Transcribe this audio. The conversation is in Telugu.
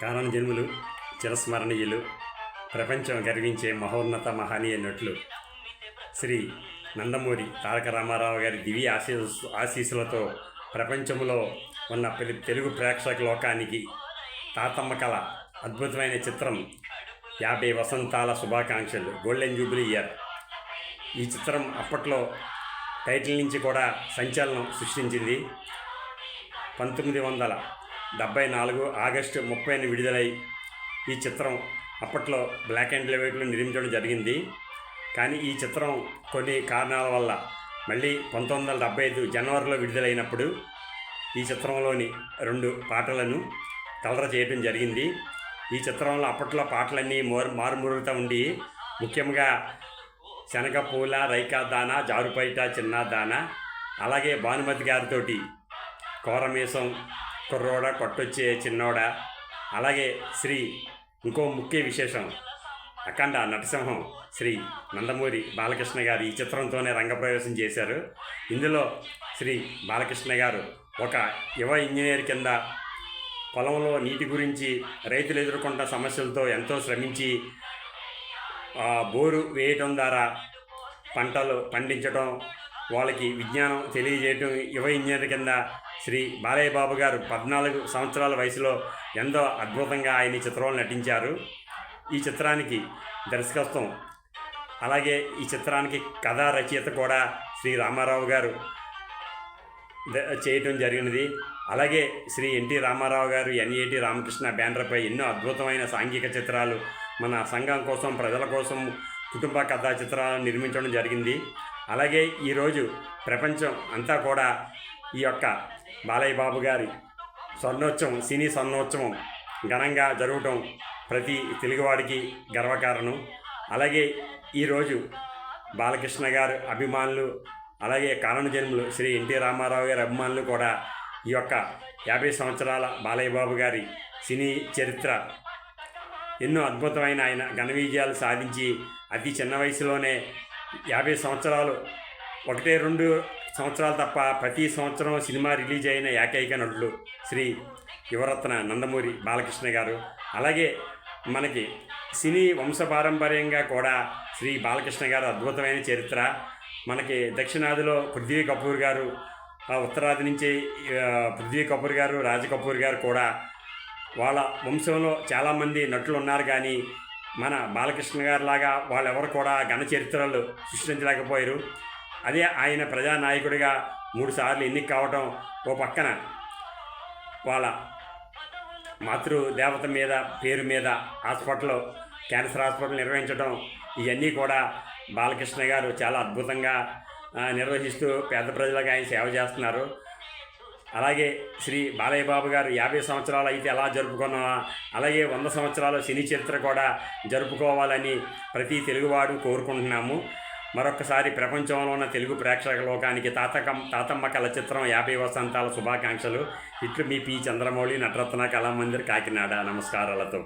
కారణ జన్ములు చిరస్మరణీయులు ప్రపంచం గర్వించే మహోన్నత మహనీయ నటులు శ్రీ నందమూరి తారక రామారావు గారి దివ్య ఆశీస్ ఆశీస్సులతో ప్రపంచంలో ఉన్న తెలుగు ప్రేక్షక లోకానికి తాతమ్మ కళ అద్భుతమైన చిత్రం యాభై వసంతాల శుభాకాంక్షలు గోల్డెన్ జూబ్లీ ఇయర్ ఈ చిత్రం అప్పట్లో టైటిల్ నుంచి కూడా సంచలనం సృష్టించింది. పంతొమ్మిది వందల డెబ్బై నాలుగు ఆగస్టు ముప్పైన విడుదలై ఈ చిత్రం అప్పట్లో బ్లాక్ అండ్ వైట్లో నిర్మించడం జరిగింది. కానీ ఈ చిత్రం కొన్ని కారణాల వల్ల మళ్ళీ పంతొమ్మిది వందల డెబ్బై ఐదు జనవరిలో విడుదలైనప్పుడు ఈ చిత్రంలోని రెండు పాటలను కలర చేయడం జరిగింది. ఈ చిత్రంలో అప్పట్లో పాటలన్నీ మోరు మారుమూరుగుతూ ఉండి ముఖ్యంగా శనగ పూల రైకా దాన జారుపైట చిన్న దాన అలాగే భానుమతి గారితోటి కోరమీసం కుర్రోడ కొట్టొచ్చే చిన్నోడ? అలాగే శ్రీ ఇంకో ముఖ్య విశేషం. అఖండ నటసింహం శ్రీ నందమూరి బాలకృష్ణ గారు ఈ చిత్రంతోనే రంగప్రవేశం చేశారు. ఇందులో శ్రీ బాలకృష్ణ గారు ఒక యువ ఇంజనీర్ కింద పొలంలో నీటి గురించి రైతులు ఎదుర్కొంటున్న సమస్యలతో ఎంతో శ్రమించి బోరు వేయటం ద్వారా పంటలు పండించడం వాళ్ళకి విజ్ఞానం తెలియజేయటం యువ ఇంజనీర్ కింద శ్రీ బాలయ్య బాబు గారు పద్నాలుగు సంవత్సరాల వయసులో ఎంతో అద్భుతంగా ఆయన ఈ చిత్రంలో నటించారు. ఈ చిత్రానికి దర్శకత్వం అలాగే ఈ చిత్రానికి కథా రచయిత కూడా శ్రీ రామారావు గారు చేయటం జరిగినది. అలాగే శ్రీ ఎన్టీ రామారావు గారు ఎన్ఏటి రామకృష్ణ బ్యానర్పై ఎన్నో అద్భుతమైన సాంఘిక చిత్రాలు మన సంఘం కోసం ప్రజల కోసం కుటుంబ కథా చిత్రాలను నిర్మించడం జరిగింది. అలాగే ఈరోజు ప్రపంచం అంతా కూడా ఈ యొక్క బాలయ్య బాబు గారి స్వర్ణోత్సవం సినీ స్వర్ణోత్సవం ఘనంగా జరగటం ప్రతి తెలుగువాడికి గర్వకారణం. అలాగే ఈరోజు బాలకృష్ణ గారు అభిమానులు అలాగే కారణజన్ములు శ్రీ ఎన్టీ రామారావు గారి అభిమానులు కూడా ఈ యొక్క యాభై సంవత్సరాల బాలయ్య బాబు గారి సినీ చరిత్ర ఎన్నో అద్భుతమైన ఆయన ఘన విజయాలు సాధించి అతి చిన్న వయసులోనే యాభై సంవత్సరాలు ఒకటే రెండు సంవత్సరాలు తప్ప ప్రతి సంవత్సరం సినిమా రిలీజ్ అయిన ఏకైక నటులు శ్రీ యువరత్న నందమూరి బాలకృష్ణ గారు. అలాగే మనకి సినీ వంశపారంపర్యంగా కూడా శ్రీ బాలకృష్ణ గారు అద్భుతమైన చరిత్ర. మనకి దక్షిణాదిలో పృథ్వీ కపూర్ గారు ఉత్తరాది నుంచి పృథ్వీ కపూర్ గారు రాజ్ కపూర్ గారు కూడా వాళ్ళ వంశంలో చాలామంది నటులు ఉన్నారు. కానీ మన బాలకృష్ణ గారు లాగా వాళ్ళెవరు కూడా ఘన చరిత్రలు సృష్టించలేకపోయారు. అదే ఆయన ప్రజానాయకుడిగా మూడుసార్లు ఎన్నిక కావటం ఓ పక్కన వాళ్ళ మాతృ దేవత మీద పేరు మీద హాస్పిటల్ క్యాన్సర్ హాస్పిటల్ నిర్వహించడం ఇవన్నీ కూడా బాలకృష్ణ గారు చాలా అద్భుతంగా నిర్వహిస్తూ పేద ప్రజలకు ఆయన సేవ చేస్తున్నారు. అలాగే శ్రీ బాలయ్య బాబు గారు యాభై సంవత్సరాలు అయితే ఎలా జరుపుకున్నావా అలాగే వంద సంవత్సరాలు సినీ చరిత్ర కూడా జరుపుకోవాలని ప్రతి తెలుగువాడు కోరుకుంటున్నాము. మరొకసారి ప్రపంచంలో ఉన్న తెలుగు ప్రేక్షక లోకానికి తాతకం తాతమ్మ కళ చిత్రం యాభై వసంతాల శుభాకాంక్షలు. ఇట్లు మీ పి. చంద్రమౌళి నటరత్న కళామందిర్ కాకినాడ. నమస్కారాలతో.